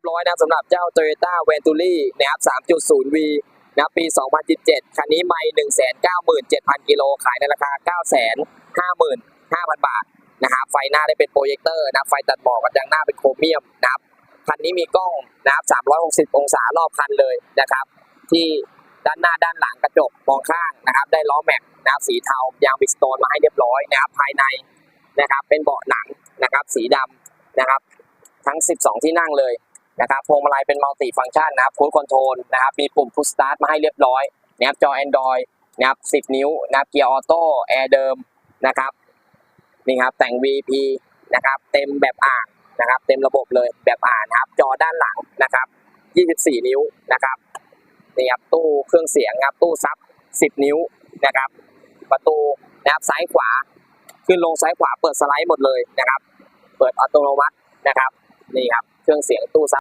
รียบร้อยนะสำหรับเจ้า Toyota Venturi นะครับ 3.0V นะครับปี 2017 คันนี้ไม่197,000 กิโล ขายในราคา 955,000 บาทนะครับ ไฟหน้าได้เป็นโปรเจคเตอร์นะ ไฟตัดหมอกกับยางหน้าเป็นโครเมียมนะครับ คันนี้มีกล้องนะครับ 360 องศารอบคันเลยนะครับ ที่ด้านหน้าด้านหลังกระจกมองข้างนะครับ ได้ล้อแม็กนะครับสีเทายางบิสโตนมาให้เรียบร้อยนะครับ ภายในนะครับ เป็นเบาะหนังนะครับ สีดำนะครับ ทั้ง 12 ที่นั่งเลย นะครับพวงมาลัยเป็นมัลติฟังก์ชันนะครับคูดคอนโทรลนะครับมีปุ่มพุชสตาร์ทมาให้เรียบร้อยนะครับจอ Android นะครับ10 นิ้วนะครับเกียร์ออโต้แอร์เดิมนะครับนี่ครับแต่ง VP นะครับเต็มแบบอ่างนะครับเต็มระบบเลยแบบอ่านครับจอด้านหลังนะครับ 24 นิ้วนะครับนี่ครับตู้เครื่องเสียงครับตู้ซับ 10 นิ้วนะครับ ประตูนะครับซ้ายขวา ขึ้นลงซ้ายขวาเปิดสไลด์หมดเลยนะครับ เปิดอัตโนมัตินะครับนี่ครับเครื่องเสียงตู้ซับ